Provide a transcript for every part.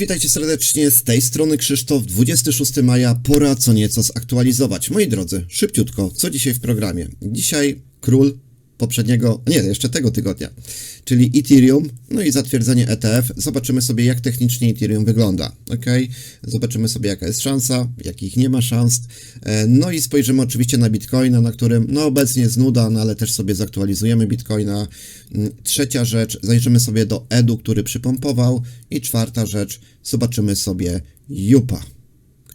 Witajcie serdecznie, z tej strony Krzysztof, 26 maja, pora co nieco zaktualizować. Moi drodzy, szybciutko, co dzisiaj w programie? Dzisiaj król poprzedniego, nie, jeszcze tego tygodnia, czyli Ethereum, no i zatwierdzenie ETF. Zobaczymy sobie, jak technicznie Ethereum wygląda, ok? Zobaczymy sobie, jaka jest szansa, jakich nie ma szans. E, No i spojrzymy oczywiście na Bitcoina, na którym, no obecnie jest nuda, no ale też sobie zaktualizujemy Bitcoina. Mm, Trzecia rzecz, zajrzymy sobie do Edu, który przypompował. I czwarta rzecz, zobaczymy sobie Jupa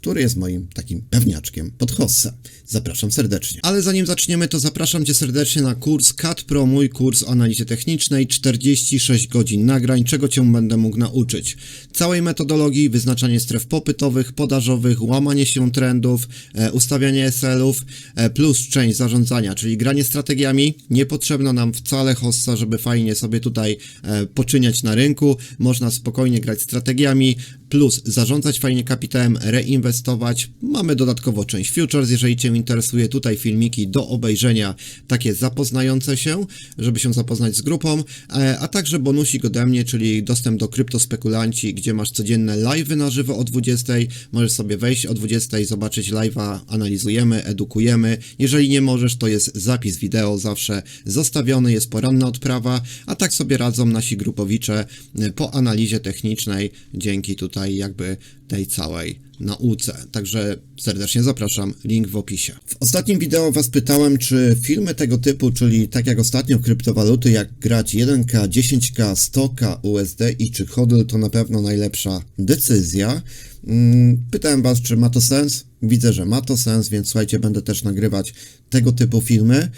który jest moim takim pewniaczkiem pod hossę. Zapraszam serdecznie. Ale zanim zaczniemy, to zapraszam Cię serdecznie na kurs CAT Pro, mój kurs o analizie technicznej, 46 godzin nagrań, czego Cię będę mógł nauczyć. Całej metodologii, wyznaczanie stref popytowych, podażowych, łamanie się trendów, e, ustawianie SL-ów, e, plus część zarządzania, czyli granie strategiami. Nie potrzebna nam wcale hossa, żeby fajnie sobie tutaj e, poczyniać na rynku. Można spokojnie grać strategiami, plus zarządzać fajnie kapitałem, reinwestować. Mamy dodatkowo część futures, jeżeli Cię interesuje, tutaj filmiki do obejrzenia, takie zapoznające się, żeby się zapoznać z grupą, e, a także bonusik ode mnie, czyli dostęp do kryptospekulanci, gdzie masz codzienne live'y na żywo o 20, możesz sobie wejść o 20, zobaczyć live'a, analizujemy, edukujemy. Jeżeli nie możesz, to jest zapis wideo zawsze zostawiony, jest poranna odprawa, a tak sobie radzą nasi grupowicze e, po analizie technicznej, dzięki tutaj jakby tej całej nauce. Także serdecznie zapraszam, link w opisie. W ostatnim wideo Was pytałem, czy filmy tego typu, czyli tak jak ostatnio kryptowaluty, jak grać 1K, 10K, 100K USD i czy hodl to na pewno najlepsza decyzja. Mm, Pytałem Was, czy ma to sens? Widzę, że ma to sens, więc słuchajcie, będę też nagrywać tego typu filmy.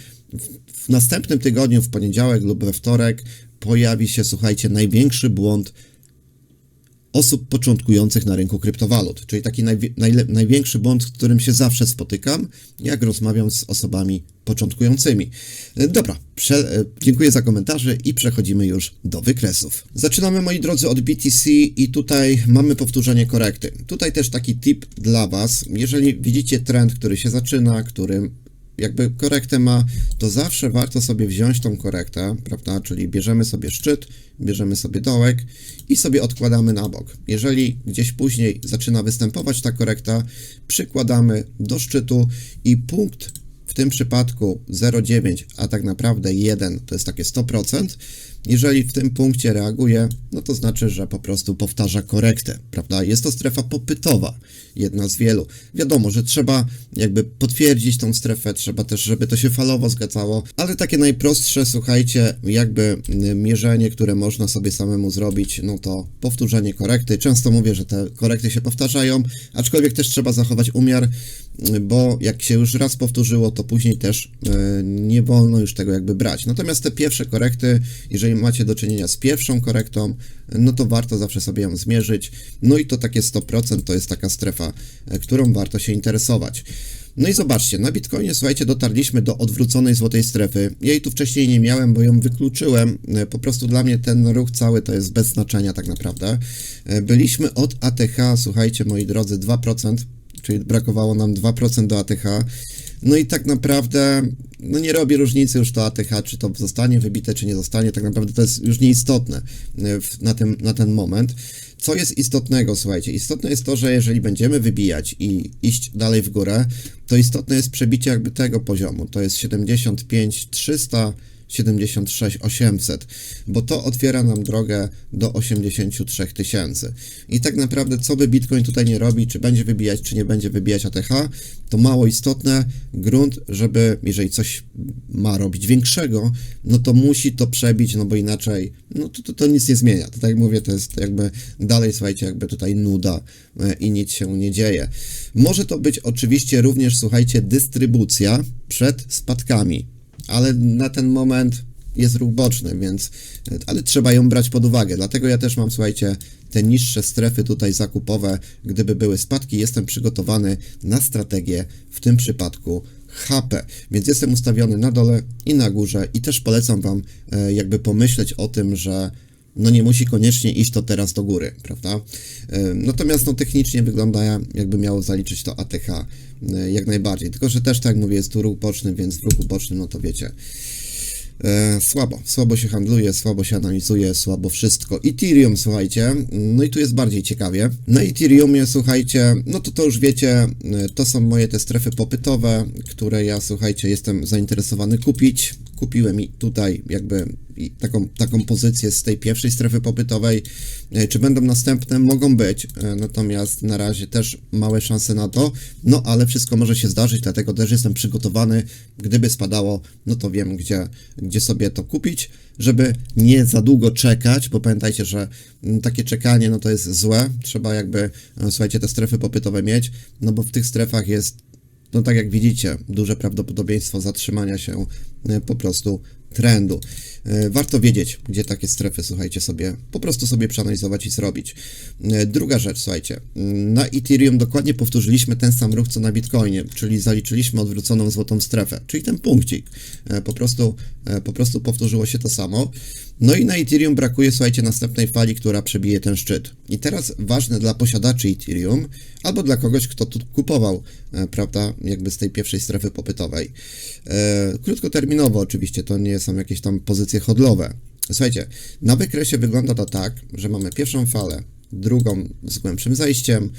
W następnym tygodniu, w poniedziałek lub we wtorek, pojawi się, słuchajcie, największy błąd osób początkujących na rynku kryptowalut, czyli taki największy błąd, z którym się zawsze spotykam, jak rozmawiam z osobami początkującymi. Dobra, prze- dziękuję za komentarze i przechodzimy już do wykresów. Zaczynamy, moi drodzy, od BTC i tutaj mamy powtórzenie korekty. Tutaj też taki tip dla Was. Jeżeli widzicie trend, który się zaczyna, który jakby korektę ma, to zawsze warto sobie wziąć tą korektę, prawda? Czyli bierzemy sobie szczyt, bierzemy sobie dołek i sobie odkładamy na bok. Jeżeli gdzieś później zaczyna występować ta korekta, przykładamy do szczytu i punkt w tym przypadku 0,9, a tak naprawdę 1 to jest takie 100%. Jeżeli w tym punkcie reaguje, no to znaczy, że po prostu powtarza korektę, prawda? Jest to strefa popytowa, jedna z wielu. Wiadomo, że trzeba jakby potwierdzić tą strefę, trzeba też, żeby to się falowo zgadzało, ale takie najprostsze, słuchajcie, jakby y, mierzenie, które można sobie samemu zrobić, no to powtórzenie korekty. Często mówię, że te korekty się powtarzają, aczkolwiek też trzeba zachować umiar, y, bo jak się już raz powtórzyło, to później też y, nie wolno już tego jakby brać. Natomiast te pierwsze korekty, jeżeli macie do czynienia z pierwszą korektą, no to warto zawsze sobie ją zmierzyć. No i to takie 100% to jest taka strefa, e, którą warto się interesować. No i zobaczcie, na Bitcoinie, słuchajcie, dotarliśmy do odwróconej złotej strefy. Jej tu wcześniej nie miałem, bo ją wykluczyłem. E, Po prostu dla mnie ten ruch cały to jest bez znaczenia tak naprawdę. E, Byliśmy od ATH, słuchajcie, moi drodzy, 2%, czyli brakowało nam 2% do ATH. No i tak naprawdę, no nie robi różnicy już to ATH, czy to zostanie wybite, czy nie zostanie, tak naprawdę to jest już nieistotne e, w, na, tym, na ten moment. Co jest istotnego, słuchajcie? Istotne jest to, że jeżeli będziemy wybijać i iść dalej w górę, to istotne jest przebicie jakby tego poziomu. To jest 75 300, 76 800, bo to otwiera nam drogę do 83 tysięcy. I tak naprawdę, co by Bitcoin tutaj nie robi, czy będzie wybijać, czy nie będzie wybijać ATH, to mało istotne. Grunt, żeby, jeżeli coś ma robić większego, no to musi to przebić, no bo inaczej, no to, to, to nic nie zmienia. To tak jak mówię, to jest jakby dalej, słuchajcie, jakby tutaj nuda e, i nic się nie dzieje. Może to być oczywiście również, słuchajcie, dystrybucja przed spadkami ale na ten moment jest ruch boczny, więc, ale trzeba ją brać pod uwagę. Dlatego ja też mam, słuchajcie, te niższe strefy tutaj zakupowe. Gdyby były spadki, jestem przygotowany na strategię, w tym przypadku HP, więc jestem ustawiony na dole i na górze i też polecam Wam e, jakby pomyśleć o tym, że no nie musi koniecznie iść to teraz do góry, prawda? Natomiast no technicznie wygląda jakby miało zaliczyć to ATH e, jak najbardziej, tylko że też tak jak mówię jest tu ruch boczny, więc w ruchu bocznym no to wiecie E, słabo, słabo się handluje, słabo się analizuje, słabo wszystko. Ethereum, słuchajcie, no i tu jest bardziej ciekawie. Na Ethereumie, słuchajcie, no to to już wiecie, e, to są moje te strefy popytowe, które ja, słuchajcie, jestem zainteresowany kupić. Kupiłem i tutaj jakby taką, taką pozycję z tej pierwszej strefy popytowej. E, Czy będą następne? Mogą być, e, natomiast na razie też małe szanse na to, no ale wszystko może się zdarzyć, dlatego też jestem przygotowany. Gdyby spadało, no to wiem, gdzie, gdzie sobie to kupić, żeby nie za długo czekać, bo pamiętajcie, że mm, takie czekanie, no to jest złe. Trzeba jakby, e, słuchajcie, te strefy popytowe mieć, no bo w tych strefach jest no tak jak widzicie, duże prawdopodobieństwo zatrzymania się po prostu trendu. E, Warto wiedzieć, gdzie takie strefy, słuchajcie, sobie po prostu sobie przeanalizować i zrobić. E, Druga rzecz, słuchajcie, mm, na Ethereum dokładnie powtórzyliśmy ten sam ruch co na Bitcoinie, czyli zaliczyliśmy odwróconą złotą strefę, czyli ten punkcik. E, Po prostu, po prostu powtórzyło się to samo. No i na Ethereum brakuje, słuchajcie, następnej fali, która przebije ten szczyt. I teraz ważne dla posiadaczy Ethereum, albo dla kogoś, kto tu kupował, prawda, jakby z tej pierwszej strefy popytowej. Krótkoterminowo oczywiście, to nie są jakieś tam pozycje hodlowe. Słuchajcie, na wykresie wygląda to tak, że mamy pierwszą falę, drugą z głębszym zajściem,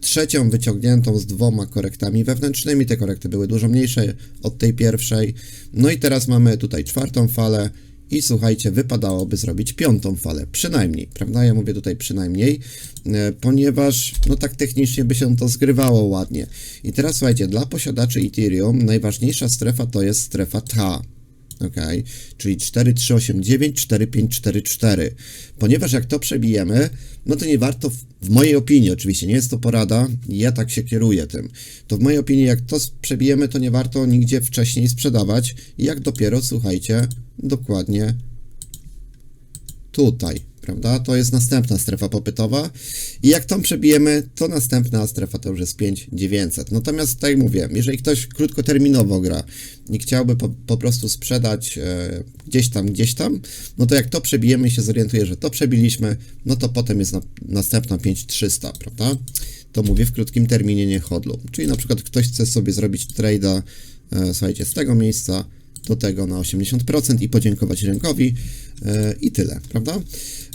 trzecią wyciągniętą z dwoma korektami wewnętrznymi. Te korekty były dużo mniejsze od tej pierwszej. No i teraz mamy tutaj czwartą falę. I słuchajcie, wypadałoby zrobić piątą falę, przynajmniej, prawda? Ja mówię tutaj przynajmniej, e, ponieważ no tak technicznie by się to zgrywało ładnie. I teraz słuchajcie, dla posiadaczy Ethereum najważniejsza strefa to jest strefa TA. Ok, czyli 4389, 4544. Ponieważ jak to przebijemy, no to nie warto, w, mojej opinii oczywiście, nie jest to porada, ja tak się kieruję tym, to w mojej opinii jak to przebijemy, to nie warto nigdzie wcześniej sprzedawać, jak dopiero, słuchajcie, dokładnie tutaj, prawda? To jest następna strefa popytowa i jak tą przebijemy, to następna strefa to już jest 5900. Natomiast tak jak mówię, jeżeli ktoś krótkoterminowo gra i chciałby po, po prostu sprzedać e, gdzieś tam, gdzieś tam, no to jak to przebijemy się zorientuje, że to przebiliśmy, no to potem jest na, następna 5300, prawda? To mówię w krótkim terminie, nie hodlu. Czyli na przykład ktoś chce sobie zrobić trade'a, e, słuchajcie, z tego miejsca do tego na 80% i podziękować rynkowi e, i tyle, prawda?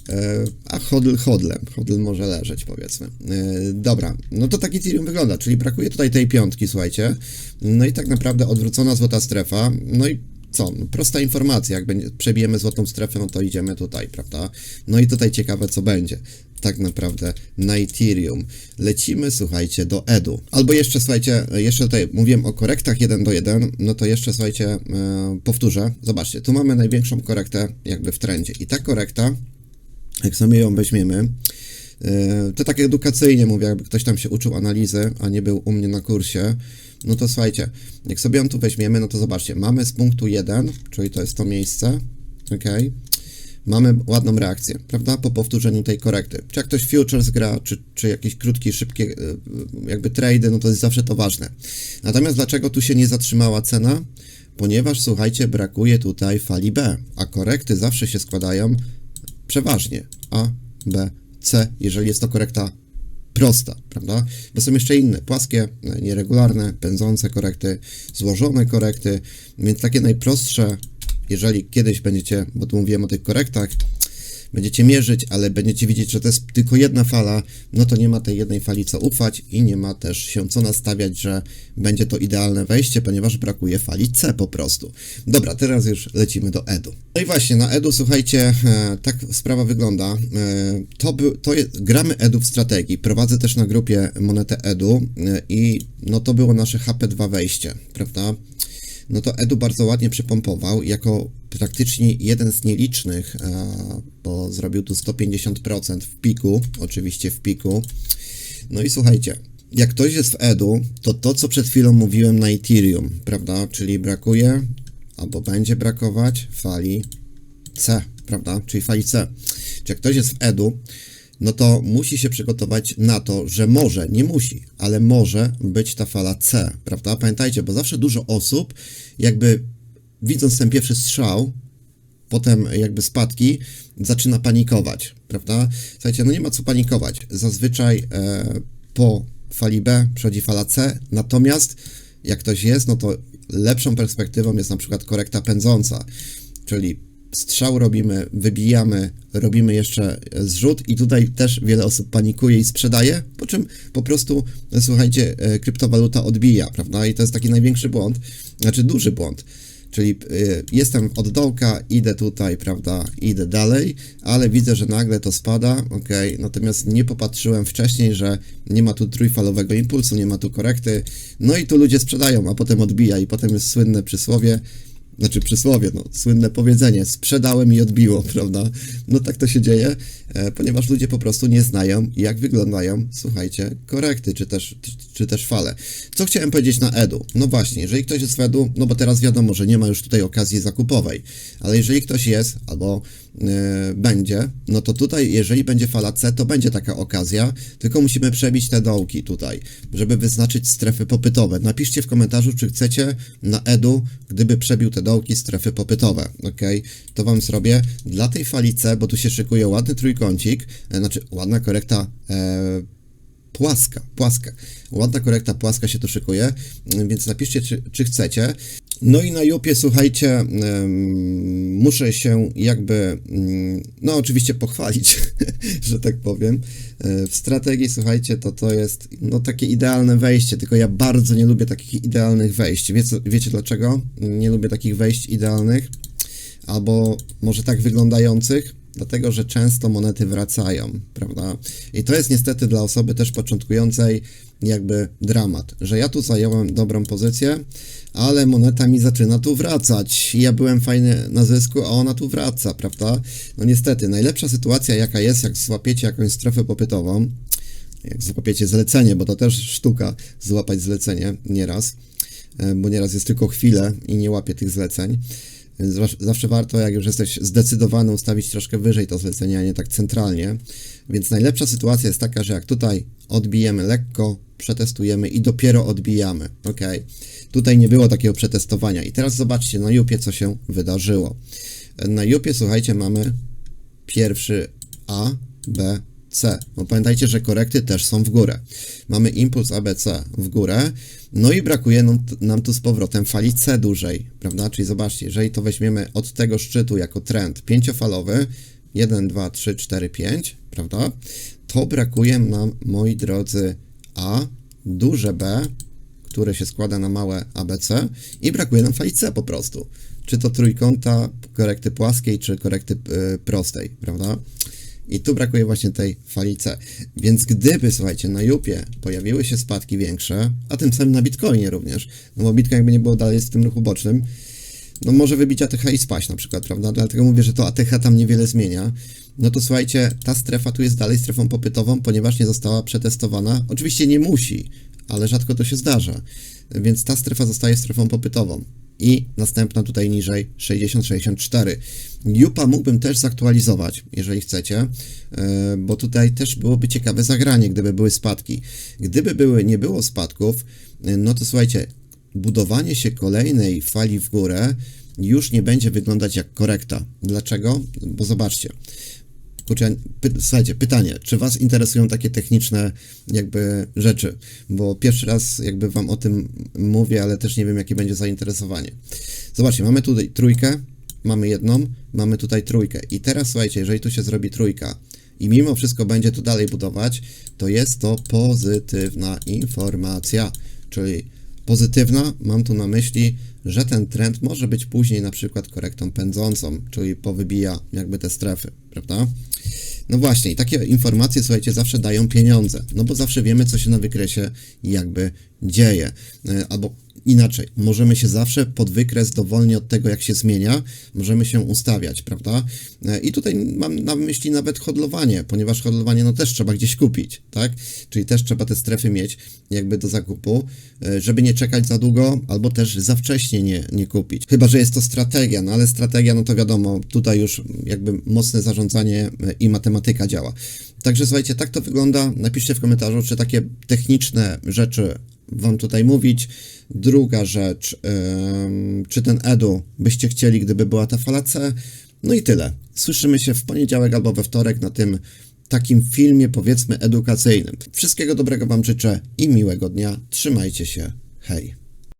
E, a hodl hodlem, hodl może leżeć powiedzmy. E, dobra, no to tak Ethereum wygląda, czyli brakuje tutaj tej piątki, słuchajcie. No i tak naprawdę odwrócona złota strefa, no i co? No, prosta informacja, jak będzie, przebijemy złotą strefę, no to idziemy tutaj, prawda? No i tutaj ciekawe, co będzie tak naprawdę na Ethereum. Lecimy, słuchajcie, do Edu. Albo jeszcze, słuchajcie, jeszcze tutaj mówiłem o korektach 1 do 1, no to jeszcze, słuchajcie, e, powtórzę. Zobaczcie, tu mamy największą korektę jakby w trendzie. I ta korekta, jak sobie ją weźmiemy, e, to tak edukacyjnie mówię, jakby ktoś tam się uczył analizy, a nie był u mnie na kursie, no to słuchajcie, jak sobie ją tu weźmiemy, no to zobaczcie, mamy z punktu 1, czyli to jest to miejsce, ok, mamy ładną reakcję, prawda, po powtórzeniu tej korekty. Czy jak ktoś futures gra, czy, czy jakieś krótkie, szybkie e, jakby trady, no to jest zawsze to ważne. Natomiast dlaczego tu się nie zatrzymała cena? Ponieważ, słuchajcie, brakuje tutaj fali B, a korekty zawsze się składają przeważnie A, B, C, jeżeli jest to korekta prosta, prawda? Bo są jeszcze inne, płaskie, nieregularne, pędzące korekty, złożone korekty, więc takie najprostsze, jeżeli kiedyś będziecie, bo tu mówiłem o tych korektach, będziecie mierzyć, ale będziecie widzieć, że to jest tylko jedna fala, no to nie ma tej jednej fali co ufać i nie ma też się co nastawiać, że będzie to idealne wejście, ponieważ brakuje fali C po prostu. Dobra, teraz już lecimy do Edu. No i właśnie, na Edu, słuchajcie, e, tak sprawa wygląda. E, to, by, to jest, gramy Edu w strategii. Prowadzę też na grupie monetę Edu e, i no to było nasze HP2 wejście, prawda? No to Edu bardzo ładnie przypompował, jako praktycznie jeden z nielicznych, e, bo zrobił tu 150% w piku, oczywiście w piku. No i słuchajcie, jak ktoś jest w Edu, to to, co przed chwilą mówiłem na Ethereum, prawda, czyli brakuje, albo będzie brakować fali C, prawda, czyli fali C. Czy jak ktoś jest w Edu, no to musi się przygotować na to, że może, nie musi, ale może być ta fala C, prawda? Pamiętajcie, bo zawsze dużo osób, jakby widząc ten pierwszy strzał, potem jakby spadki, zaczyna panikować, prawda? Słuchajcie, no nie ma co panikować. Zazwyczaj e, po fali B przychodzi fala C, natomiast jak ktoś jest, no to lepszą perspektywą jest na przykład korekta pędząca. czyli strzał robimy, wybijamy, robimy jeszcze zrzut i tutaj też wiele osób panikuje i sprzedaje, po czym po prostu, słuchajcie, e, kryptowaluta odbija, prawda? I to jest taki największy błąd, znaczy duży błąd. Czyli y, jestem od dołka, idę tutaj, prawda, idę dalej, ale widzę, że nagle to spada, ok, natomiast nie popatrzyłem wcześniej, że nie ma tu trójfalowego impulsu, nie ma tu korekty, no i tu ludzie sprzedają, a potem odbija i potem jest słynne przysłowie, znaczy przysłowie, no, słynne powiedzenie, sprzedałem i odbiło, prawda? No tak to się dzieje, e, ponieważ ludzie po prostu nie znają, jak wyglądają, słuchajcie, korekty, czy też, czy, też fale. Co chciałem powiedzieć na edu? No właśnie, jeżeli ktoś jest w edu, no bo teraz wiadomo, że nie ma już tutaj okazji zakupowej, ale jeżeli ktoś jest, albo e, będzie, no to tutaj, jeżeli będzie fala C, to będzie taka okazja, tylko musimy przebić te dołki tutaj, żeby wyznaczyć strefy popytowe. Napiszcie w komentarzu, czy chcecie na edu, gdyby przebił te dołki, strefy popytowe, ok? To Wam zrobię. Dla tej fali C, bo tu się szykuje ładny trójkącik, e, znaczy ładna korekta e, płaska, płaska. Ładna korekta płaska się tu szykuje, więc napiszcie, czy, czy chcecie. No i na Jupie, słuchajcie, muszę się jakby, mm, no oczywiście pochwalić, że tak powiem. E, W strategii, słuchajcie, to to jest no takie idealne wejście, tylko ja bardzo nie lubię takich idealnych wejść. Wiecie, wiecie dlaczego? Nie lubię takich wejść idealnych, albo może tak wyglądających, dlatego że często monety wracają, prawda? I to jest niestety dla osoby też początkującej jakby dramat, że ja tu zająłem dobrą pozycję, ale moneta mi zaczyna tu wracać. Ja byłem fajny na zysku, a ona tu wraca, prawda? No niestety, najlepsza sytuacja jaka jest, jak złapiecie jakąś strefę popytową, jak złapiecie zlecenie, bo to też sztuka złapać zlecenie nieraz, e, bo nieraz jest tylko chwilę i nie łapie tych zleceń. Więc zawsze warto, jak już jesteś zdecydowany, ustawić troszkę wyżej to zlecenie, a nie tak centralnie. Więc najlepsza sytuacja jest taka, że jak tutaj odbijemy lekko, przetestujemy i dopiero odbijamy. Ok. Tutaj nie było takiego przetestowania. I teraz zobaczcie na Jupie, co się wydarzyło. Na Jupie, słuchajcie, mamy pierwszy A, B, C. Bo pamiętajcie, że korekty też są w górę. Mamy impuls ABC w górę, no i brakuje nam, nam tu z powrotem fali C dużej, prawda? Czyli zobaczcie, jeżeli to weźmiemy od tego szczytu jako trend pięciofalowy, 1, 2, 3, 4, 5, prawda? To brakuje nam, moi drodzy, A, duże B, które się składa na małe ABC i brakuje nam fali C po prostu. Czy to trójkąta korekty płaskiej, czy korekty y, prostej, prawda? I tu brakuje właśnie tej fali C. Więc gdyby, słuchajcie, na Jupie pojawiły się spadki większe, a tym samym na Bitcoinie również, no bo Bitcoin jakby nie było dalej w tym ruchu bocznym, no może wybić ATH i spaść na przykład, prawda? Dlatego mówię, że to ATH tam niewiele zmienia. No to słuchajcie, ta strefa tu jest dalej strefą popytową, ponieważ nie została przetestowana. Oczywiście nie musi, ale rzadko to się zdarza. Więc ta strefa zostaje strefą popytową. I następna tutaj niżej 60-64. Jupa mógłbym też zaktualizować, jeżeli chcecie, e, bo tutaj też byłoby ciekawe zagranie, gdyby były spadki. Gdyby były, nie było spadków, e, no to słuchajcie, budowanie się kolejnej fali w górę już nie będzie wyglądać jak korekta. Dlaczego? Bo zobaczcie. Kurczę, py, słuchajcie, pytanie, czy Was interesują takie techniczne jakby rzeczy? Bo pierwszy raz jakby Wam o tym mówię, ale też nie wiem, jakie będzie zainteresowanie. Zobaczcie, mamy tutaj trójkę, mamy jedną, mamy tutaj trójkę. I teraz słuchajcie, jeżeli tu się zrobi trójka i mimo wszystko będzie tu dalej budować, to jest to pozytywna informacja. Czyli pozytywna, mam tu na myśli, że ten trend może być później na przykład korektą pędzącą, czyli powybija jakby te strefy, prawda? No właśnie, i takie informacje, słuchajcie, zawsze dają pieniądze, no bo zawsze wiemy, co się na wykresie jakby dzieje. E, Albo inaczej, możemy się zawsze pod wykres dowolnie od tego, jak się zmienia, możemy się ustawiać, prawda? E, I tutaj mam na myśli nawet hodlowanie, ponieważ hodlowanie no też trzeba gdzieś kupić, tak? Czyli też trzeba te strefy mieć jakby do zakupu, e, żeby nie czekać za długo, albo też za wcześnie nie, nie kupić. Chyba, że jest to strategia, no ale strategia, no to wiadomo, tutaj już jakby mocne zarządzanie e, i matematyka działa. Także słuchajcie, tak to wygląda. Napiszcie w komentarzu, czy takie techniczne rzeczy Wam tutaj mówić. Druga rzecz, czy ten edu byście chcieli, gdyby była ta fala C? No i tyle. Słyszymy się w poniedziałek albo we wtorek na tym takim filmie, powiedzmy, edukacyjnym. Wszystkiego dobrego Wam życzę i miłego dnia. Trzymajcie się. Hej.